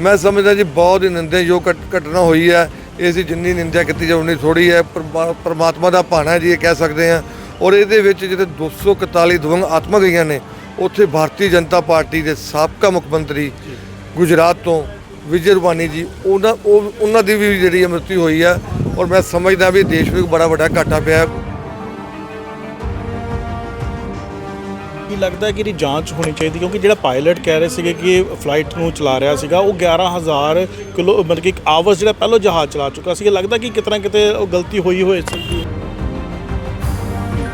ਮੈਂ ਸਮਝਦਾ ਜੀ ਬਹੁਤ ਹੀ ਨਿੰਦਿਆਯੋਗ ਘਟ- ਘਟਨਾ ਹੋਈ ਹੈ, ਇਸ ਦੀ ਜਿੰਨੀ ਨਿੰਦਿਆ ਕੀਤੀ ਜਾਵੇ ਉਨੀ ਥੋੜੀ ਹੈ ਪਰਮਾਤਮਾ ਦਾ ਭਾਣਾ ਹੈ ਜੀ ਇਹ ਕਹਿ ਸਕਦੇ ਹਾਂ। ਔਰ ਇਹਦੇ ਵਿੱਚ ਜਿਹੜੇ 241 ਦਵੰਗ ਆਤਮਾ ਗਈਆਂ ਨੇ, ਉੱਥੇ ਭਾਰਤੀ ਜਨਤਾ ਪਾਰਟੀ ਦੇ ਸਾਬਕਾ ਮੁੱਖ ਮੰਤਰੀ ਗੁਜਰਾਤ ਤੋਂ ਵਿਜੇ ਰੂਪਾਨੀ ਜੀ, ਉਹਨਾਂ ਉਹ ਉਹਨਾਂ ਦੀ ਵੀ ਜਿਹੜੀ ਹੈ ਮ੍ਰਿਤੂ ਹੋਈ ਹੈ। ਔਰ ਮੈਂ ਸਮਝਦਾ ਵੀ ਦੇਸ਼ ਵਿੱਚ ਬੜਾ ਵੱਡਾ ਘਾਟਾ ਪਿਆ ਕੀ ਲੱਗਦਾ ਹੈ ਕਿ ਇਹਦੀ ਜਾਂਚ ਹੋਣੀ ਚਾਹੀਦੀ ਕਿਉਂਕਿ ਜਿਹੜਾ ਪਾਇਲਟ ਕਹਿ ਰਹੇ ਸੀਗੇ ਕਿ ਫਲਾਈਟ ਨੂੰ ਚਲਾ ਰਿਹਾ ਸੀਗਾ ਉਹ 11000 ਕਿਲੋ ਮਤਲਬ ਕਿ ਇੱਕ ਆਵਰਸ ਜਿਹੜਾ ਪਹਿਲਾਂ ਜਹਾਜ਼ ਚਲਾ ਚੁੱਕਾ ਸੀ ਲੱਗਦਾ ਕਿ ਕਿਤਨਾ ਕਿਤੇ ਉਹ ਗਲਤੀ ਹੋਈ ਹੋਏ ਹੈ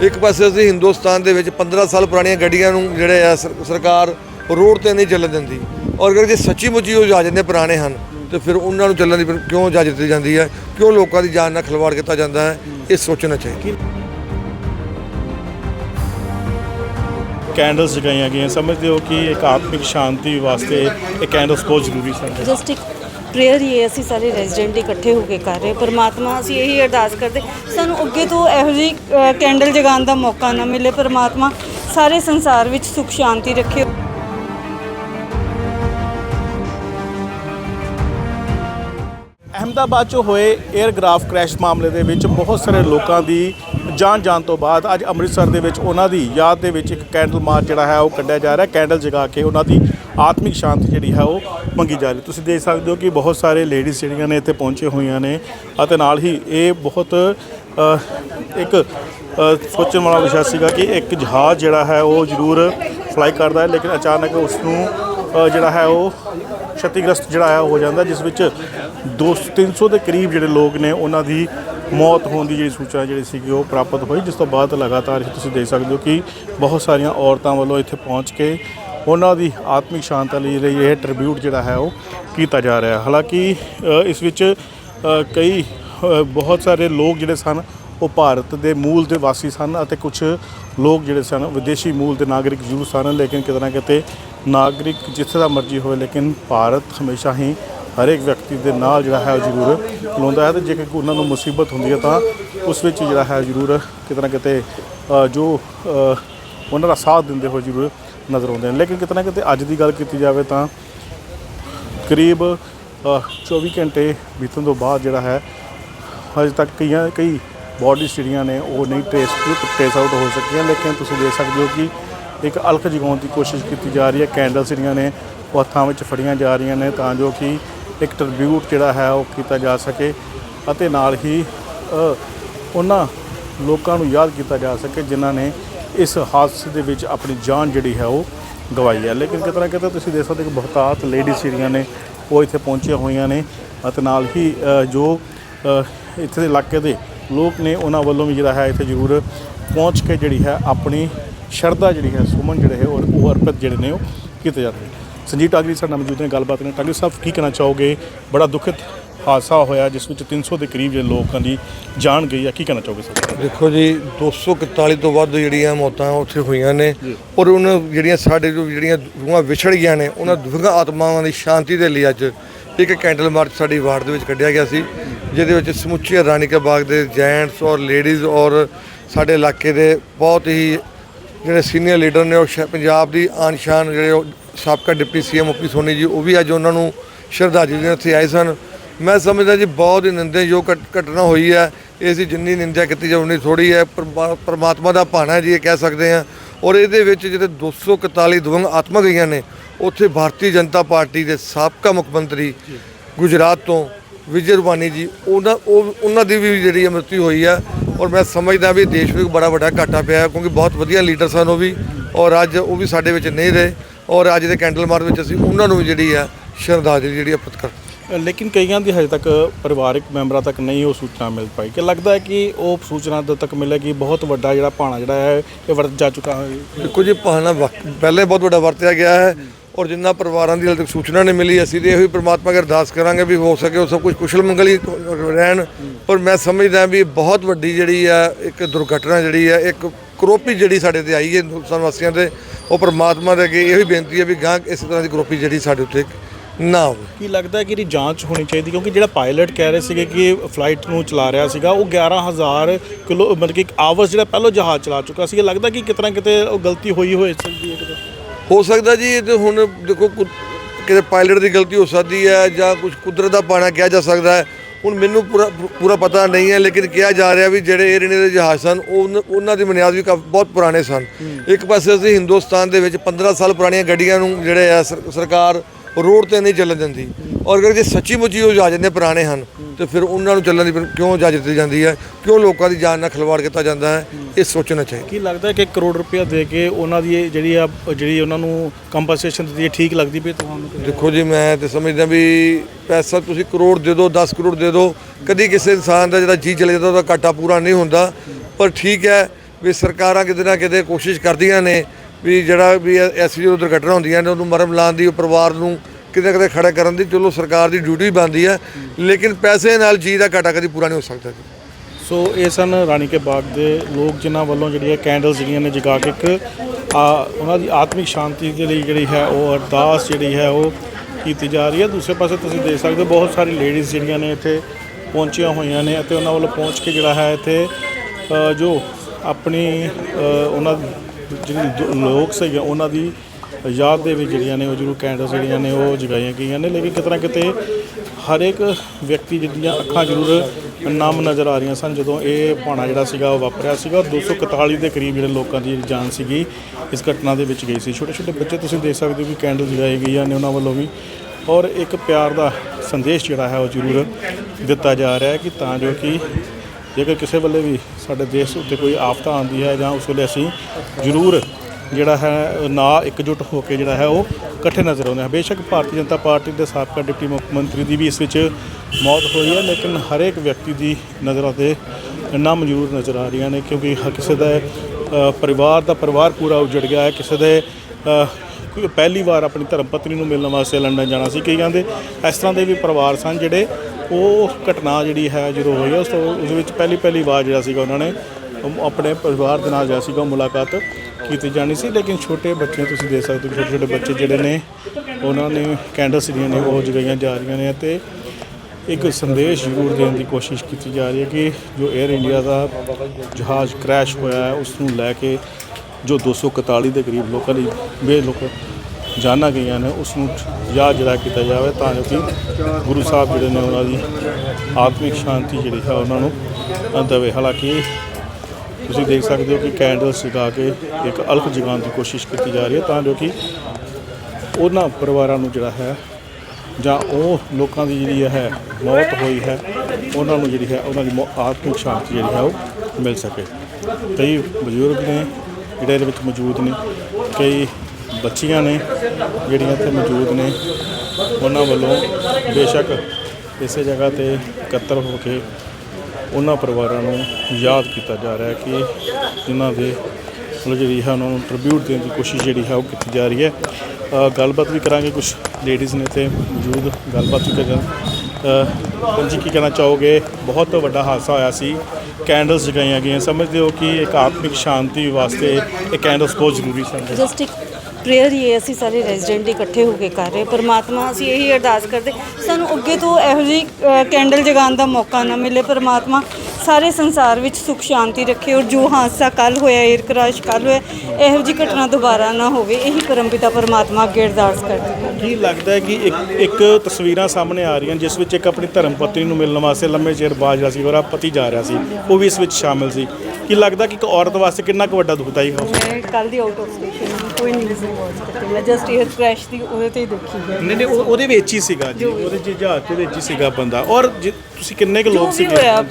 ਇੱਕ ਪਾਸੇ ਅਸੀਂ ਹਿੰਦੁਸਤਾਨ ਦੇ ਵਿੱਚ 15 ਸਾਲ ਪੁਰਾਣੀਆਂ ਗੱਡੀਆਂ ਨੂੰ ਜਿਹੜੇ ਆ ਸਰ- ਸਰਕਾਰ ਰੋਡ ਤੇ ਨਹੀਂ ਚੱਲਣ ਦਿੰਦੀ ਔਰ ਅਗਰ ਜੇ ਸੱਚੀ ਮੁੱਚੀ ਉਹ ਇਜਾਜ਼ਤ ਨੇ ਪੁਰਾਣੇ ਹਨ ਤੇ ਫਿਰ ਉਹਨਾਂ ਨੂੰ ਚੱਲਣ ਦੀ ਕਿਉਂ ਇਜਾਜ਼ਤ ਦਿੱਤੀ ਜਾਂਦੀ ਹੈ? ਕਿਉਂ ਲੋਕਾਂ ਦੀ ਜਾਨ ਨਾਲ ਖਿਲਵਾੜ ਕੀਤਾ ਜਾਂਦਾ ਹੈ? ਇਹ ਸੋਚਣਾ ਚਾਹੀਦਾ। ਕੈਂਡਲਸ ਜਗਾਈਆਂ ਗਈਆਂ। ਸਮਝਦੇ ਹੋ ਕਿ ਇੱਕ ਆਤਮਿਕ ਸ਼ਾਂਤੀ ਵਾਸਤੇ ਇਹ ਕੈਂਡਲਸ ਬਹੁਤ ਜ਼ਰੂਰੀ ਸਨ। ਜਸਟ ਇੱਕ ਪ੍ਰੇਅਰ ਹੀ ਅਸੀਂ ਸਾਰੇ ਰੈਜ਼ੀਡੈਂਟ ਇਕੱਠੇ ਹੋ ਕੇ ਕਰ ਰਹੇ ਪਰਮਾਤਮਾ ਅਸੀਂ ਇਹੀ ਅਰਦਾਸ ਕਰਦੇ ਸਾਨੂੰ ਅੱਗੇ ਤੋਂ ਇਹੋ ਜਿਹੀ ਕੈਂਡਲ ਜਗਾਉਣ ਦਾ ਮੌਕਾ ਨਾ ਮਿਲੇ। ਪਰਮਾਤਮਾ ਸਾਰੇ ਸੰਸਾਰ ਵਿੱਚ ਸੁਖ ਸ਼ਾਂਤੀ ਰੱਖੇ। ਅਹਿਮਦਾਬਾਦ 'ਚ ਹੋਏ 에ਅਰਕ੍ਰਾਫਟ ਕ੍ਰੈਸ਼ ਮਾਮਲੇ ਦੇ ਵਿੱਚ ਬਹੁਤ ਸਾਰੇ ਲੋਕਾਂ ਦੀ ਜਾਣ ਜਾਣ ਤੋਂ ਬਾਅਦ ਅੱਜ ਅੰਮ੍ਰਿਤਸਰ ਦੇ ਵਿੱਚ ਉਹਨਾਂ ਦੀ ਯਾਦ ਦੇ ਵਿੱਚ ਇੱਕ ਕੈਂਡਲ ਮਾਰਚ ਜਿਹੜਾ ਹੈ ਉਹ ਕੱਢਿਆ ਜਾ ਰਿਹਾ। ਕੈਂਡਲ ਜਗਾ ਕੇ ਉਹਨਾਂ ਦੀ ਆਤਮਿਕ ਸ਼ਾਂਤੀ ਜਿਹੜੀ ਹੈ ਉਹ ਮੰਗੀ ਜਾ ਰਹੀ। ਤੁਸੀਂ ਦੇਖ ਸਕਦੇ ਹੋ ਕਿ ਬਹੁਤ ਸਾਰੇ ਲੇਡੀਜ਼ ਜਿਹੜੀਆਂ ਨੇ ਇੱਥੇ ਪਹੁੰਚੇ ਹੋਈਆਂ ਨੇ ਅਤੇ ਨਾਲ ਹੀ ਇਹ ਬਹੁਤ ਇੱਕ ਸੋਚਣ ਵਾਲਾ ਵਿਸ਼ਾ ਸੀਗਾ ਕਿ ਇੱਕ ਜਹਾਜ਼ ਜਿਹੜਾ ਹੈ ਉਹ ਜ਼ਰੂਰ ਫਲਾਈ ਕਰਦਾ ਹੈ, ਲੇਕਿਨ ਅਚਾਨਕ ਉਸ ਨੂੰ ਜਿਹੜਾ ਹੈ ਉਹ ਛਤੀਗ੍ਰਸਤ ਜਿਹੜਾ ਹੈ ਹੋ ਜਾਂਦਾ, ਜਿਸ ਵਿੱਚ 200 300 ਦੇ ਕਰੀਬ ਜਿਹੜੇ ਲੋਕ ਨੇ ਉਹਨਾਂ ਦੀ ਮੌਤ ਹੋਣ ਦੀ ਜਿਹੜੀ ਸੂਚਨਾ ਜਿਹੜੀ ਸੀਗੀ ਉਹ ਪ੍ਰਾਪਤ ਹੋਈ, ਜਿਸ ਤੋਂ ਬਾਅਦ ਲਗਾਤਾਰ ਹੀ ਤੁਸੀਂ ਦੇਖ ਸਕਦੇ ਹੋ ਕਿ ਬਹੁਤ ਸਾਰੀਆਂ ਔਰਤਾਂ ਵੱਲੋਂ ਇੱਥੇ ਪਹੁੰਚ ਕੇ ਉਹਨਾਂ ਦੀ ਆਤਮਿਕ ਸ਼ਾਂਤੀ ਲਈ ਲਈ ਇਹ ਟ੍ਰਿਬਿਊਟ ਜਿਹੜਾ ਹੈ ਉਹ ਕੀਤਾ ਜਾ ਰਿਹਾ ਹਾਲਾਂਕਿ ਇਸ ਵਿੱਚ ਕਈ ਬਹੁਤ ਸਾਰੇ ਲੋਕ ਜਿਹੜੇ ਸਨ, ਉਹ ਭਾਰਤ ਦੇ ਮੂਲ ਦੇ ਵਾਸੀ ਸਨ ਅਤੇ ਕੁਝ ਲੋਕ ਜਿਹੜੇ ਸਨ ਵਿਦੇਸ਼ੀ ਮੂਲ ਦੇ ਨਾਗਰਿਕ ਜ਼ਰੂਰ ਸਨ, ਲੇਕਿਨ ਕਿਤੇ ਨਾ ਕਿਤੇ ਨਾਗਰਿਕ ਜਿੱਥੇ ਦਾ ਮਰਜ਼ੀ ਹੋਵੇ, ਲੇਕਿਨ ਭਾਰਤ ਹਮੇਸ਼ਾ ਹੀ ਹਰੇਕ ਵਿਅਕਤੀ ਦੇ ਨਾਲ ਜਿਹੜਾ ਹੈ ਉਹ ਜ਼ਰੂਰ ਖਲੋਂਦਾ ਹੈ ਤੇ ਜੇਕਰ ਕੋਈ ਉਹਨਾਂ ਨੂੰ ਮੁਸੀਬਤ ਹੁੰਦੀ ਹੈ ਤਾਂ ਉਸ ਵਿੱਚ ਜਿਹੜਾ ਹੈ ਜ਼ਰੂਰ ਕਿਤੇ ਨਾ ਕਿਤੇ ਜੋ ਉਹਨਾਂ ਦਾ ਸਾਥ ਦਿੰਦੇ ਹੋਏ ਜ਼ਰੂਰ ਨਜ਼ਰ ਆਉਂਦੇ ਨੇ ਲੇਕਿਨ ਕਿਤੇ ਨਾ ਕਿਤੇ ਅੱਜ ਦੀ ਗੱਲ ਕੀਤੀ ਜਾਵੇ ਤਾਂ ਕਰੀਬ ਅ, 24 ਘੰਟੇ ਬੀਤਣ ਤੋਂ ਬਾਅਦ ਜਿਹੜਾ ਹੈ ਹਜੇ ਤੱਕ ਕਈਆਂ ਕਈ ਬਾਡੀਜ਼ ਜਿਹੜੀਆਂ ਨੇ ਉਹ ਨਹੀਂ ਟ੍ਰੇਸ ਟ੍ਰੇਸ ਆਊਟ ਹੋ ਸਕੀਆਂ। ਲੇਕਿਨ ਤੁਸੀਂ ਦੇਖ ਸਕਦੇ ਹੋ ਕਿ ਇੱਕ ਅਲਖ ਜਗਾਉਣ ਦੀ ਕੋਸ਼ਿਸ਼ ਕੀਤੀ ਜਾ ਰਹੀ ਹੈ। ਕੈਂਡਲਸ ਜਿਹੜੀਆਂ ਨੇ ਉਹ ਹੱਥਾਂ ਵਿੱਚ ਫੜੀਆਂ ਜਾ ਰਹੀਆਂ ਨੇ ਤਾਂ ਜੋ ਕਿ ਇੱਕ ਟ੍ਰਿਬਿਊਟ ਜਿਹੜਾ ਹੈ ਉਹ ਕੀਤਾ ਜਾ ਸਕੇ ਅਤੇ ਨਾਲ ਹੀ ਉਹਨਾਂ ਲੋਕਾਂ ਨੂੰ ਯਾਦ ਕੀਤਾ ਜਾ ਸਕੇ ਜਿਨ੍ਹਾਂ ਨੇ ਇਸ ਹਾਦਸੇ ਦੇ ਵਿੱਚ ਆਪਣੀ ਜਾਨ ਜਿਹੜੀ ਹੈ ਉਹ ਗਵਾਈ ਹੈ। ਲੇਕਿਨ ਕਿਤੇ ਨਾ ਕਿਤੇ ਤੁਸੀਂ ਦੇਖ ਸਕਦੇ ਹੋ ਕਿ ਬਹੁਤਾਤ ਲੇਡੀਜ਼ ਜਿਹੜੀਆਂ ਨੇ ਉਹ ਇੱਥੇ ਪਹੁੰਚੀਆਂ ਹੋਈਆਂ ਨੇ ਅਤੇ ਨਾਲ ਹੀ ਜੋ ਇੱਥੇ ਦੇ ਇਲਾਕੇ ਦੇ ਲੋਕ ਨੇ ਉਹਨਾਂ ਵੱਲੋਂ ਵੀ ਜਿਹੜਾ ਹੈ ਇੱਥੇ ਜ਼ਰੂਰ ਪਹੁੰਚ ਕੇ ਜਿਹੜੀ ਹੈ ਆਪਣੀ ਸ਼ਰਧਾ ਜਿਹੜੀ ਹੈ ਸੁਮਨ ਜਿਹੜੇ ਹੈ ਔਰ ਉਹ ਅਰਪਿਤ ਜਿਹੜੇ ਨੇ ਉਹ ਕੀਤੇ ਜਾ ਰਹੇ ਨੇ। ਸੰਜੀਵ ਟਾਗਰੀ ਸਾਡੇ ਨਾਲ ਮੌਜੂਦ ਨੇ ਗੱਲਬਾਤ ਨੇ ਟਾਗਰੀ ਸਾਹਿਬ ਕੀ ਕਹਿਣਾ ਚਾਹੋਗੇ? ਬੜਾ ਦੁਖਦ ਹਾਦਸਾ ਹੋਇਆ ਜਿਸ ਵਿੱਚ 300 ਦੇ ਕਰੀਬ ਜਿਹੜੇ ਲੋਕਾਂ ਦੀ ਜਾਨ ਗਈ ਹੈ। ਕੀ ਕਹਿਣਾ ਚਾਹੋਗੇ ਸਰ? ਦੇਖੋ ਜੀ 241 ਤੋਂ ਵੱਧ ਜਿਹੜੀਆਂ ਮੌਤਾਂ ਉੱਥੇ ਹੋਈਆਂ ਨੇ ਔਰ ਉਹਨਾਂ ਜਿਹੜੀਆਂ ਸਾਡੇ ਜੋ ਜਿਹੜੀਆਂ ਰੂਹਾਂ ਵਿਛੜ ਗਈਆਂ ਨੇ ਉਹਨਾਂ ਦੁਖਾਂ ਆਤਮਾਵਾਂ ਦੀ ਸ਼ਾਂਤੀ ਦੇ ਲਈ ਅੱਜ ਇੱਕ ਕੈਂਡਲ ਮਾਰਚ ਸਾਡੀ ਵਾਰਡ ਦੇ ਵਿੱਚ ਕੱਢਿਆ ਗਿਆ ਸੀ ਜਿਹਦੇ ਵਿੱਚ ਸਮੁੱਚੇ ਰਾਣੀ ਕੇ ਬਾਗ ਦੇ ਜੈਂਟਸ ਔਰ ਲੇਡੀਜ਼ ਔਰ ਸਾਡੇ ਇਲਾਕੇ ਦੇ ਬਹੁਤ ਹੀ ਜਿਹੜੇ ਸੀਨੀਅਰ ਲੀਡਰ ਨੇ ਉਹ ਪੰਜਾਬ ਦੀ ਆਨ ਸ਼ਾਨ ਜਿਹੜੇ ਉਹ ਸਾਬਕਾ ਡਿਪਟੀ ਸੀਐਮ ਓਪੀ ਸੋਨੀ ਜੀ, ਉਹ ਵੀ ਅੱਜ ਉਹਨਾਂ ਨੂੰ ਸ਼ਰਧਾਂਜਲੀ ਦੇਣ ਇੱਥੇ ਆਏ ਸਨ। ਮੈਂ ਸਮਝਦਾ ਜੀ ਬਹੁਤ ਹੀ ਨਿੰਦਿਆਯੋਗ ਘਟਨਾ ਹੋਈ ਹੈ। ਇਸ ਦੀ ਜਿੰਨੀ ਨਿੰਦਿਆ ਕੀਤੀ ਜਾਊ, ਉਨੀ ਥੋੜੀ ਹੈ। ਪਰਮਾਤਮਾ ਦਾ ਭਾਣਾ ਜੀ, ਇਹ ਕਹਿ ਸਕਦੇ ਹਾਂ। ਔਰ ਇਹਦੇ ਵਿੱਚ ਜਿਹੜੇ 241 ਦਵੰਗ ਆਤਮਕ ਗਈਆਂ ਨੇ, ਉੱਥੇ ਭਾਰਤੀ ਜਨਤਾ ਪਾਰਟੀ ਦੇ ਸਾਬਕਾ ਮੁੱਖ ਮੰਤਰੀ ਗੁਜਰਾਤ ਤੋਂ ਵਿਜੇ ਰੂਪਾਨੀ ਜੀ, ਉਹਨਾਂ, ਉਹ, ਉਹਨਾਂ ਦੀ ਵੀ ਜਿਹੜੀ ਹੈ ਮ੍ਰਿਤੂ ਹੋਈ ਹੈ। ਔਰ ਮੈਂ ਸਮਝਦਾ ਵੀ ਦੇਸ਼ ਵਿੱਚ ਬੜਾ ਵੱਡਾ ਘਾਟਾ ਪਿਆ ਕਿਉਂਕਿ ਬਹੁਤ ਵਧੀਆ ਲੀਡਰ ਸਨ ਉਹ ਵੀ। ਔਰ ਅੱਜ ਉਹ ਵੀ ਸਾਡੇ ਵਿੱਚ ਨਹੀਂ ਰਹੇ। ਔਰ ਅੱਜ ਦੇ ਕੈਂਡਲ ਮਾਰਚ ਵਿੱਚ ਅਸੀਂ ਉਹਨਾਂ ਨੂੰ ਜਿਹੜੀ ਹੈ ਸ਼ਰਧਾਂਜਲੀ ਜਿਹੜੀ ਅਰਪਿਤ ਕਰ ਲੇਕਿਨ ਕਈਆਂ ਦੀ ਹਜੇ ਤੱਕ ਪਰਿਵਾਰਕ ਮੈਂਬਰਾਂ ਤੱਕ ਨਹੀਂ ਉਹ ਸੂਚਨਾ ਮਿਲ ਪਾਈ। ਕਿ ਲੱਗਦਾ ਹੈ ਕਿ ਉਹ ਸੂਚਨਾ ਜਦੋਂ ਤੱਕ ਮਿਲੇਗੀ ਬਹੁਤ ਵੱਡਾ ਜਿਹੜਾ ਭਾਣਾ ਜਿਹੜਾ ਹੈ ਇਹ ਵਰਤ ਜਾ ਚੁੱਕਾ ਹੈ। ਦੇਖੋ ਜੀ ਪਾਣਾ ਪਹਿਲੇ ਬਹੁਤ ਵੱਡਾ ਵਰਤਿਆ ਗਿਆ ਹੈ ਔਰ ਜਿੰਨਾ ਪਰਿਵਾਰਾਂ ਦੀ ਹਾਲੇ ਤੱਕ ਸੂਚਨਾ ਨਹੀਂ ਮਿਲੀ ਅਸੀਂ ਤੇ ਇਹੋ ਹੀ ਪ੍ਰਮਾਤਮਾ ਅਗਰ ਅਰਦਾਸ ਕਰਾਂਗੇ ਵੀ ਹੋ ਸਕੇ ਉਹ ਸਭ ਕੁਝ ਕੁਸ਼ਲ ਮੰਗਲ ਹੀ ਰਹਿਣ। ਪਰ ਮੈਂ ਸਮਝਦਾ ਵੀ ਬਹੁਤ ਵੱਡੀ ਜਿਹੜੀ ਆ ਇੱਕ ਦੁਰਘਟਨਾ ਜਿਹੜੀ ਆ ਇੱਕ ਕਰੋਪੀ ਜਿਹੜੀ ਸਾਡੇ ਤੇ ਆਈ ਹੈ ਹਿੰਦੁਸਤਾਨ ਵਾਸੀਆਂ ਤੇ ਉਹ ਪ੍ਰਮਾਤਮਾ ਦੇ ਅੱਗੇ ਇਹੋ ਹੀ ਬੇਨਤੀ ਹੈ ਵੀ ਗਾਂ ਇਸ ਤਰ੍ਹਾਂ ਦੀ ਕਰੋਪੀ ਜਿਹੜੀ ਸਾਡੇ ਉੱਤੇ ਨਾ ਹੋਵੇ। ਕੀ ਲੱਗਦਾ ਹੈ ਕਿ ਇਹਦੀ ਜਾਂਚ ਹੋਣੀ ਚਾਹੀਦੀ ਕਿਉਂਕਿ ਜਿਹੜਾ ਪਾਇਲਟ ਕਹਿ ਰਹੇ ਸੀਗੇ ਕਿ ਫਲਾਈਟ ਨੂੰ ਚਲਾ ਰਿਹਾ ਸੀਗਾ ਉਹ 11000 ਕਿਲੋ ਮਤਲਬ ਕਿ ਇੱਕ ਆਵਰਸ ਜਿਹੜਾ ਪਹਿਲਾਂ ਜਹਾਜ਼ ਚਲਾ ਚੁੱਕਾ ਸੀ। ਲੱਗਦਾ ਕਿ ਕਿਤਨਾ ਕਿਤੇ ਉਹ ਗਲਤੀ ਹੋਈ ਹੋਏ ਸਕਦੀ ਹੈ ਕਿਤੇ ਹੋ ਸਕਦਾ ਜੀ ਇਹ ਤੇ ਹੁਣ ਦੇਖੋ ਕਿਤੇ ਪਾਇਲਟ ਦੀ ਗਲਤੀ ਹੋ ਸਕਦੀ ਹੈ ਜਾਂ ਕੁਝ ਕੁਦਰਤ ਦਾ ਪਾਣਾ ਕਿਹਾ ਜਾ ਸਕਦਾ ਹੈ। ਹੁਣ ਮੈਨੂੰ ਪੂਰਾ ਪੂਰਾ ਪਤਾ ਨਹੀਂ ਹੈ ਲੇਕਿਨ ਕਿਹਾ ਜਾ ਰਿਹਾ ਵੀ ਜਿਹੜੇ 에ਅਰ ਇੰਡੀਆ ਦੇ ਜਹਾਜ਼ ਸਨ ਉਹ ਉਹਨਾਂ ਦੀ ਬੁਨਿਆਦ ਵੀ ਬਹੁਤ ਪੁਰਾਣੇ ਸਨ। ਇੱਕ ਪਾਸੇ ਅਸੀਂ ਹਿੰਦੁਸਤਾਨ ਦੇ ਵਿੱਚ 15 ਸਾਲ ਪੁਰਾਣੀਆਂ ਗੱਡੀਆਂ ਨੂੰ ਜਿਹੜੇ ਆ ਸਰ- ਸਰਕਾਰ ਰੋਡ ਤੇ ਨਹੀਂ ਚੱਲਣ ਦਿੰਦੀ। ਔਰ ਅਗਰ ਜੇ ਸੱਚੀ ਮੁੱਚੀ ਉਹ ਜਹਾਜ਼ ਇੰਨੇ ਪੁਰਾਣੇ ਹਨ ਤੇ ਫਿਰ ਉਹਨਾਂ ਨੂੰ ਚੱਲਣ ਦੀ ਕਿਉਂ ਇਜਾਜ਼ਤ ਦਿੱਤੀ ਜਾਂਦੀ ਹੈ? ਕਿਉਂ ਲੋਕਾਂ ਦੀ ਜਾਨ ਨਾਲ ਖਿਲਵਾੜ ਕੀਤਾ ਜਾਂਦਾ ਹੈ? ਇਹ ਸੋਚਣਾ ਚਾਹੀਦਾ। ਕੀ ਲੱਗਦਾ ਕਿ ਕਰੋੜ ਰੁਪਇਆ ਦੇ ਕੇ ਉਹਨਾਂ ਦੀ ਜਿਹੜੀ ਆ ਜਿਹੜੀ ਉਹਨਾਂ ਨੂੰ ਕੰਪਨਸੇਸ਼ਨ ਦਿੱਤੀ ਹੈ ਠੀਕ ਲੱਗਦੀ ਪਈ ਤੁਹਾਨੂੰ? ਦੇਖੋ ਜੀ ਮੈਂ ਤੇ ਸਮਝਦਾ ਵੀ ਪੈਸਾ ਤੁਸੀਂ ਕਰੋੜ ਦੇ ਦਿਓ 10 ਕਰੋੜ ਦੇ ਦਿਓ। ਕਦੀ ਕਿਸੇ ਇਨਸਾਨ ਦਾ ਜਿਹੜਾ ਜੀ ਚਲੇ ਜਾਂਦਾ ਉਹਦਾ ਘਾਟਾ ਪੂਰਾ ਨਹੀਂ ਹੁੰਦਾ। ਪਰ ਠੀਕ ਹੈ ਵੀ ਸਰਕਾਰਾਂ ਕਿਤੇ ਨਾ ਕਿਤੇ ਕੋਸ਼ਿਸ਼ ਕਰਦੀਆਂ ਨੇ ਵੀ ਜਿਹੜਾ ਵੀ ਐ- ਐਸੀ ਜਦੋਂ ਦੁਰਘਟਨਾ ਹੁੰਦੀਆਂ ਨੇ ਉਹਨੂੰ ਮਰਮ ਲਾਉਣ ਦੀ ਉਹ ਪਰਿਵਾਰ ਨੂੰ ਕਿਤੇ ਨਾ ਕਿਤੇ ਖੜਾ ਕਰਨ ਦੀ ਚਲੋ ਸਰਕਾਰ ਦੀ ਡਿਊਟੀ ਬਣਦੀ ਹੈ ਲੇਕਿਨ ਪੈਸੇ ਨਾਲ ਜੀ ਦਾ ਘਾਟਾ ਕਦੀ ਪੂਰਾ ਨਹੀਂ ਹੋ ਸਕਦਾ ਜੀ। ਸੋ ਇਹ ਸਨ ਰਾਣੀ ਕੇ ਬਾਗ ਦੇ ਲੋਕ ਜਿਨ੍ਹਾਂ ਵੱਲੋਂ ਜਿਹੜੀ ਹੈ ਕੈਂਡਲਸ ਜਿਹੜੀਆਂ ਨੇ ਜਗਾ ਕੇ ਇੱਕ ਆ, ਉਹਨਾਂ ਦੀ ਆਤਮਿਕ ਸ਼ਾਂਤੀ ਦੇ ਲਈ ਜਿਹੜੀ ਹੈ ਉਹ ਅਰਦਾਸ ਜਿਹੜੀ ਹੈ ਉਹ ਕੀਤੀ ਜਾ ਰਹੀ ਹੈ। ਦੂਸਰੇ ਪਾਸੇ ਤੁਸੀਂ ਦੇਖ ਸਕਦੇ ਹੋ ਬਹੁਤ ਸਾਰੀ ਲੇਡੀਜ਼ ਜਿਹੜੀਆਂ ਨੇ ਇੱਥੇ ਪਹੁੰਚੀਆਂ ਹੋਈਆਂ ਨੇ ਅਤੇ ਉਹਨਾਂ ਵੱਲੋਂ ਪਹੁੰਚ ਕੇ ਜਿਹੜਾ ਹੈ ਇੱਥੇ ਜੋ ਆਪਣੀ ਉਹਨਾਂ ਜਿਹੜੀ ਲੋਕ ਸੀਗੇ, ਉਹਨਾਂ ਦੀ ਯਾਦ ਦੇ ਵਿੱਚ ਜਿਹੜੀਆਂ ਨੇ ਉਹ ਜ਼ਰੂਰ ਕੈਂਡਲਸ ਜਿਹੜੀਆਂ ਨੇ ਉਹ ਜਗਾਈਆਂ ਗਈਆਂ ਨੇ। ਲੇਕਿਨ ਕਿਤੇ ਨਾ ਕਿਤੇ ਹਰ ਇੱਕ ਵਿਅਕਤੀ ਜਿਹਦੀਆਂ ਅੱਖਾਂ ਜ਼ਰੂਰ ਨਾਮ ਨਜ਼ਰ ਆ ਰਹੀਆਂ ਸਨ। ਜਦੋਂ ਇਹ ਭਾਣਾ ਜਿਹੜਾ ਸੀਗਾ, ਉਹ ਵਾਪਰਿਆ ਸੀਗਾ 241 ਦੇ ਕਰੀਬ ਜਿਹੜੇ ਲੋਕਾਂ ਦੀ ਜਾਨ ਸੀਗੀ, ਇਸ ਘਟਨਾ ਦੇ ਵਿੱਚ ਗਈ ਸੀ। ਛੋਟੇ ਛੋਟੇ ਬੱਚੇ ਤੁਸੀਂ ਦੇਖ ਸਕਦੇ ਹੋ ਕਿ ਕੈਂਡਲ ਜਗਾਈ ਗਈਆਂ ਨੇ ਉਹਨਾਂ ਵੱਲੋਂ ਵੀ। ਔਰ ਇੱਕ ਪਿਆਰ ਦਾ ਸੰਦੇਸ਼ ਜਿਹੜਾ ਹੈ, ਉਹ ਜ਼ਰੂਰ ਦਿੱਤਾ ਜਾ ਰਿਹਾ ਹੈ ਕਿ ਤਾਂ ਜੋ ਕਿ ਜੇਕਰ ਕਿਸੇ ਵੇਲੇ ਵੀ ਸਾਡੇ ਦੇਸ਼ ਉੱਤੇ ਕੋਈ ਆਫਤ ਆਉਂਦੀ ਹੈ ਜਾਂ ਉਸ ਵੇਲੇ ਅਸੀਂ ਜ਼ਰੂਰ ਜਿਹੜਾ ਹੈ, ਨਾ ਇਕਜੁੱਟ ਹੋ ਕੇ ਜਿਹੜਾ ਹੈ ਉਹ ਇਕੱਠੇ ਨਜ਼ਰ ਆਉਂਦੇ ਹਨ ਬੇਸ਼ੱਕ ਭਾਰਤੀ ਜਨਤਾ ਪਾਰਟੀ ਦੇ ਸਾਬਕਾ ਡਿਪਟੀ ਮੁੱਖ ਮੰਤਰੀ ਦੀ ਵੀ ਇਸ ਵਿੱਚ ਮੌਤ ਹੋਈ ਹੈ, ਲੇਕਿਨ ਹਰੇਕ ਵਿਅਕਤੀ ਦੀ ਨਜ਼ਰਾਂ ਤੇ ਨਾਮ ਜ਼ਰੂਰ ਨਜ਼ਰ ਆ ਰਹੀਆਂ ਨੇ, ਕਿਉਂਕਿ ਹਰ ਕਿਸੇ ਦਾ ਪਰਿਵਾਰ ਦਾ ਪਰਿਵਾਰ ਪੂਰਾ ਉਜੜ ਗਿਆ ਹੈ, ਕਿਸੇ ਦੇ ਪਹਿਲੀ ਵਾਰ ਆਪਣੀ ਧਰਮ ਪਤਨੀ ਨੂੰ ਮਿਲਣ ਵਾਸਤੇ ਲੰਡਨ ਜਾਣਾ ਸੀ। ਕਈਆਂ ਦੇ ਇਸ ਤਰ੍ਹਾਂ ਦੇ ਵੀ ਪਰਿਵਾਰ ਸਨ ਜਿਹੜੇ ਉਹ ਘਟਨਾ ਜਿਹੜੀ ਹੈ ਜਦੋਂ ਹੋਈ ਹੈ ਉਸ ਤੋਂ ਉਸ ਵਿੱਚ ਪਹਿਲੀ ਪਹਿਲੀ ਵਾਰ ਜਿਹੜਾ ਸੀਗਾ ਉਹਨਾਂ ਨੇ ਆਪਣੇ ਪਰਿਵਾਰ ਦੇ ਨਾਲ ਜਿਹੜਾ ਸੀਗਾ ਉਹ ਮੁਲਾਕਾਤ ਕੀਤੀ ਜਾਣੀ ਸੀ। ਲੇਕਿਨ ਛੋਟੇ ਬੱਚੇ ਤੁਸੀਂ ਦੇਖ ਸਕਦੇ ਹੋ ਛੋਟੇ ਛੋਟੇ ਬੱਚੇ ਜਿਹੜੇ ਨੇ, ਉਹਨਾਂ ਨੇ ਕੈਂਡਲਸ ਜਿਹੜੀਆਂ ਨੇ ਉਹ ਜਗਾਈਆਂ ਜਾ ਰਹੀਆਂ ਨੇ ਅਤੇ ਇੱਕ ਸੰਦੇਸ਼ ਜ਼ਰੂਰ ਦੇਣ ਦੀ ਕੋਸ਼ਿਸ਼ ਕੀਤੀ ਜਾ ਰਹੀ ਹੈ ਕਿ ਜੋ 에ਅਰ ਇੰਡੀਆ ਦਾ ਜਹਾਜ਼ ਕ੍ਰੈਸ਼ ਹੋਇਆ ਹੈ ਉਸ ਨੂੰ ਲੈ ਕੇ ਜੋ 241 ਦੇ ਕਰੀਬ ਲੋਕਾਂ ਲਈ ਬੇ ਲੋਕ ਜਾਨਾਂ ਗਈਆਂ ਨੇ ਉਸ ਨੂੰ ਯਾਦ ਜਿਹੜਾ ਕੀਤਾ ਜਾਵੇ ਤਾਂ ਜੋ ਕਿ ਗੁਰੂ ਸਾਹਿਬ ਜਿਹੜੇ ਨੇ ਉਹਨਾਂ ਦੀ ਆਤਮਿਕ ਸ਼ਾਂਤੀ ਜਿਹੜੀ ਹੈ ਉਹਨਾਂ ਨੂੰ ਦੇਵੇ। ਹਾਲਾਂਕਿ ਤੁਸੀਂ ਦੇਖ ਸਕਦੇ ਹੋ ਕਿ ਕੈਂਡਲ ਸਿਗਾ ਕੇ ਇੱਕ ਅਲਖ ਜਗਾਉਣ ਦੀ ਕੋਸ਼ਿਸ਼ ਕੀਤੀ ਜਾ ਰਹੀ ਹੈ ਤਾਂ ਜੋ ਕਿ ਉਹਨਾਂ ਪਰਿਵਾਰਾਂ ਨੂੰ ਜਿਹੜਾ ਹੈ ਜਾਂ ਉਹ ਲੋਕਾਂ ਦੀ ਜਿਹੜੀ ਹੈ ਮੌਤ ਹੋਈ ਹੈ, ਉਹਨਾਂ ਨੂੰ ਜਿਹੜੀ ਹੈ ਉਹਨਾਂ ਦੀ ਮੌ- ਆਤਮਿਕ ਸ਼ਾਂਤੀ ਜਿਹੜੀ ਹੈ ਉਹ ਮਿਲ ਸਕੇ। ਕਈ ਬਜ਼ੁਰਗ ਨੇ, ਜਿਹੜੇ ਇਹਦੇ ਵਿੱਚ ਮੌਜੂਦ ਨੇ, ਕਈ ਬੱਚੀਆਂ ਨੇ ਜਿਹੜੀਆਂ ਇੱਥੇ ਮੌਜੂਦ ਨੇ, ਉਹਨਾਂ ਵੱਲੋਂ ਬੇਸ਼ੱਕ ਇਸੇ ਜਗ੍ਹਾ ਤੇ ਇਕੱਤਰ ਹੋ ਕੇ ਉਹਨਾਂ ਪਰਿਵਾਰਾਂ ਨੂੰ ਯਾਦ ਕੀਤਾ ਜਾ ਰਿਹਾ ਕਿ ਜਿਨ੍ਹਾਂ ਦੇ ਮਤਲਬ ਜਿਹੜੀ ਹੈ ਉਹਨਾਂ ਨੂੰ ਟ੍ਰਿਬਿਊਟ ਦੇਣ ਦੀ ਕੋਸ਼ਿਸ਼ ਜਿਹੜੀ ਹੈ ਉਹ ਕੀਤੀ ਜਾ ਰਹੀ ਹੈ। ਗੱਲਬਾਤ ਵੀ ਕਰਾਂਗੇ ਕੁਝ ਲੇਡੀਜ਼ ਨੇ ਤੇ ਮੌਜੂਦ ਗੱਲਬਾਤ ਵੀ ਕਰਾਂ ਜੀ ਕੀ ਕਹਿਣਾ ਚਾਹੋਗੇ? ਬਹੁਤ ਵੱਡਾ ਹਾਦਸਾ ਹੋਇਆ ਸੀ। ਕੈਂਡਲਸ ਜਗਾਈਆਂ ਗਈਆਂ। ਸਮਝਦੇ ਹੋ ਕਿ ਇੱਕ ਆਤਮਿਕ ਸ਼ਾਂਤੀ ਵਾਸਤੇ ਇਹ ਕੈਂਡਲਸ ਬਹੁਤ ਜ਼ਰੂਰੀ ਸਨ। ਜਸਟ ਇੱਕ ਪ੍ਰੇਅਰ ਹੀ ਹੈ ਅਸੀਂ ਸਾਰੇ ਰੈਜ਼ੀਡੈਂਟ ਇਕੱਠੇ ਹੋ ਕੇ ਕਰ ਰਹੇ ਪਰਮਾਤਮਾ ਅਸੀਂ ਇਹੀ ਅਰਦਾਸ ਕਰਦੇ ਸਾਨੂੰ ਅੱਗੇ ਤੋਂ ਇਹੋ ਜਿਹੀ ਕੈਂਡਲ ਜਗਾਉਣ ਦਾ ਮੌਕਾ ਨਾ ਮਿਲੇ। ਪਰਮਾਤਮਾ ਸਾਰੇ ਸੰਸਾਰ ਵਿੱਚ ਸੁਖ ਸ਼ਾਂਤੀ ਰੱਖੇ ਔਰ ਜੋ ਹਾਦਸਾ ਕੱਲ ਹੋਇਆ 에ਅਰ ਕ੍ਰੈਸ਼ ਕੱਲ ਹੋਇਆ ਇਹੋ ਜਿਹੀ ਘਟਨਾ ਦੁਬਾਰਾ ਨਾ ਹੋਵੇ ਇਹੀ ਪਰਮਪਿਤਾ ਪਰਮਾਤਮਾ ਅੱਗੇ ਅਰਦਾਸ ਕਰਦੇ ਹਾਂ। ਕੀ ਲੱਗਦਾ ਹੈ ਕਿ ਇੱਕ ਇੱਕ ਤਸਵੀਰਾਂ ਸਾਹਮਣੇ ਆ ਰਹੀਆਂ ਜਿਸ ਵਿੱਚ ਇੱਕ ਆਪਣੀ ਧਰਮ ਪਤਨੀ ਨੂੰ ਮਿਲਣ ਵਾਸਤੇ ਲੰਮੇ ਚਿਰ ਬਾਅਦ ਜਿਹੜਾ ਸੀ ਉਹਦਾ ਪਤੀ ਜਾ ਰਿਹਾ ਸੀ ਉਹ ਵੀ ਇਸ ਵਿੱਚ ਸ਼ਾਮਿਲ ਸੀ। ਕੀ ਲੱਗਦਾ ਕਿ ਇੱਕ ਔਰਤ ਵਾਸਤੇ ਕਿੰਨਾ ਕੁ ਵੱਡਾ ਦੁਖਦਾਈ ਹੋ ਮੈਂ ਕੱਲ ਦੀ ਆਊਟ ਆਫ ਸਟੇਸ਼ਨ ਕੋਈ ਨਿਊਜ਼ ਨਹੀਂ ਵਾਚ ਕੀਤੀ ਮੈਂ ਜਸਟ 에ਅਰ ਕ੍ਰੈਸ਼ ਦੀ ਉਹਦੇ ਤੇ ਹੀ ਦੇਖੀ ਹੈ। ਨਹੀਂ ਨਹੀਂ ਉਹ- ਉਹਦੇ ਵਿੱਚ ਹੀ ਸੀਗਾ ਜੀ ਉਹਦੇ ਚ ਜਹਾਜ਼ ਦੇ ਵਿੱਚ ਹੀ ਸੀਗਾ ਬੰਦਾ। ਔਰ ਜਿ- ਤੁਸੀਂ ਕਿੰਨੇ ਕੁ ਜੋ ਲੋਕ ਵੀ ਸੀਗੇ? ਹੋਇਆ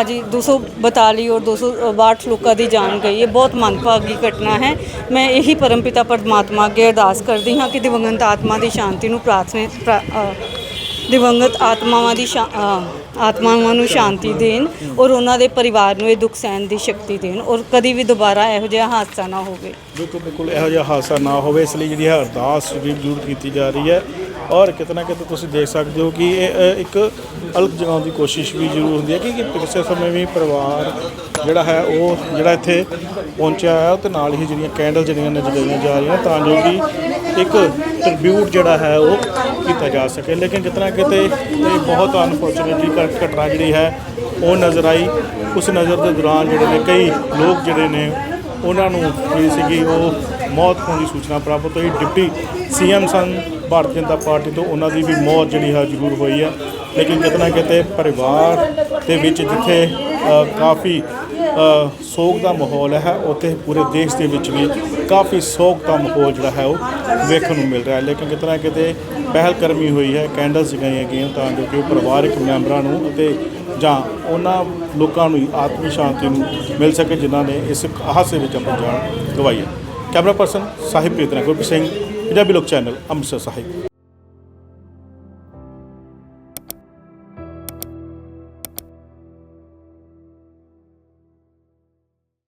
ਅ, ਭਾਜੀ 242 ਔਰ 262 ਲੋਕਾਂ ਦੀ ਜਾਨ ਗਈ। ਹੈ ਬਹੁਤ ਮੰਦਭਾਗੀ ਘਟਨਾ ਹੈ। ਮੈਂ ਇਹੀ ਪਰਮਪਿਤਾ ਪਰਮਾਤਮਾ ਅੱਗੇ ਅਰਦਾਸ ਕਰਦੀ ਹਾਂ ਕਿ ਦਿਵੰਗਤ ਆਤਮਾ ਦੀ ਸ਼ਾਂਤੀ ਨੂੰ ਪ੍ਰਾਰਥਨਾ ਦਿਵੰਗਤ ਆਤਮਾਵਾਂ ਦੀ ਸ਼ਾ- ਆਤਮਾਵਾਂ ਨੂੰ ਸ਼ਾਂਤੀ ਦੇਣ ਔਰ ਉਹਨਾਂ ਦੇ ਪਰਿਵਾਰ ਨੂੰ ਇਹ ਦੁੱਖ ਸਹਿਣ ਦੀ ਸ਼ਕਤੀ ਦੇਣ ਔਰ ਕਦੀ ਵੀ ਦੁਬਾਰਾ ਇਹੋ ਜਿਹਾ ਹਾਦਸਾ ਨਾ ਹੋਵੇ। ਬਿਲਕੁਲ ਬਿਲਕੁਲ ਇਹੋ ਜਿਹਾ ਹਾਦਸਾ ਨਾ ਹੋਵੇ। ਇਸ ਲਈ ਜਿਹੜੀ ਅਰਦਾਸ ਵੀ ਜ਼ਰੂਰ ਕੀਤੀ ਜਾ ਰਹੀ ਹੈ। ਔਰ ਕਿਤੇ ਨਾ ਕਿਤੇ ਤੁਸੀਂ ਦੇਖ ਸਕਦੇ ਹੋ ਕਿ ਇਹ ਇੱਕ ਅਲਗ ਜਗਾਉਣ ਦੀ ਕੋਸ਼ਿਸ਼ ਵੀ ਜ਼ਰੂਰ ਹੁੰਦੀ ਹੈ ਕਿ ਕਿ ਕਿਸੇ ਸਮੇਂ ਵੀ ਪਰਿਵਾਰ ਜਿਹੜਾ ਹੈ ਉਹ ਜਿਹੜਾ ਇੱਥੇ ਪਹੁੰਚਿਆ ਹੈ ਤੇ ਨਾਲ ਹੀ ਜਿਹੜੀਆਂ ਕੈਂਡਲ ਜਿਹੜੀਆਂ ਨੇ ਜਗਾਈਆਂ ਜਾ ਰਹੀਆਂ ਤਾਂ ਜੋ ਕਿ ਇੱਕ ਟ੍ਰਿਬਿਊਟ ਜਿਹੜਾ ਹੈ ਉਹ ਕੀਤਾ ਜਾ ਸਕੇ। ਲੇਕਿਨ ਕਿਤੇ ਨਾ ਕਿਤੇ ਇਹ ਬਹੁਤ ਅਨਫੋਰਚੂਨੇਟਲੀ ਘਟਨਾ ਜਿਹੜੀ ਹੈ, ਉਹ ਨਜ਼ਰ ਆਈ। ਉਸ ਨਜ਼ਰ ਦੇ ਦੌਰਾਨ ਜਿਹੜੇ ਨੇ ਕਈ ਲੋਕ ਜਿਹੜੇ ਨੇ, ਉਹਨਾਂ ਨੂੰ ਜਿਹੜੀ ਸੀਗੀ ਉਹ ਮੌਤ ਹੋਣ ਦੀ ਸੂਚਨਾ ਪ੍ਰਾਪਤ ਹੋਈ। ਡਿਪਟੀ ਸੀਐਮ ਸਨ, ਭਾਰਤੀ ਜਨਤਾ ਪਾਰਟੀ ਤੋਂ ਉਹਨਾਂ ਦੀ ਵੀ ਮੌਤ ਜਿਹੜੀ ਹੈ ਜ਼ਰੂਰ ਹੋਈ ਹੈ। ਲੇਕਿਨ ਕਿਤੇ ਨਾ ਕਿਤੇ ਪਰਿਵਾਰ ਦੇ ਵਿੱਚ ਜਿੱਥੇ ਕਾਫੀ ਸੋਗ ਦਾ ਮਾਹੌਲ ਹੈ, ਉੱਥੇ ਪੂਰੇ ਦੇਸ਼ ਦੇ ਵਿੱਚ ਵੀ ਕਾਫੀ ਸੋਗ ਦਾ ਮਾਹੌਲ ਜਿਹੜਾ ਹੈ ਉਹ ਵੇਖਣ ਨੂੰ ਮਿਲ ਰਿਹਾ ਹੈ। ਲੇਕਿਨ ਕਿਤੇ ਨਾ ਕਿਤੇ ਪਹਿਲ ਕਰਮੀ ਹੋਈ ਹੈ, ਕੈਂਡਲਸ ਜਗਾਈਆਂ ਗਈਆਂ, ਤਾਂ ਜੋ ਕਿ ਪਰਿਵਾਰਕ ਮੈਂਬਰਾਂ ਨੂੰ ਅਤੇ ਜਾਂ ਉਹਨਾਂ ਲੋਕਾਂ ਨੂੰ ਆਤਮਿਕ ਸ਼ਾਂਤੀ ਨੂੰ ਮਿਲ ਸਕੇ, ਜਿਨ੍ਹਾਂ ਨੇ ਇਸ ਹਾਦਸੇ ਵਿੱਚ ਆਪਣੀ ਜਾਨ ਗਵਾਈ ਹੈ। ਕੈਮਰਾ ਪਰਸਨ ਸਾਹਿਬ ਪ੍ਰੀਤਨਾ ਗੁਰਪ੍ਰੀਤ ਸਿੰਘ ਪੰਜਾਬੀ ਲੋਕ ਚੈਨਲ ਅੰਮ੍ਰਿਤਸਰ ਸਾਹਿਬ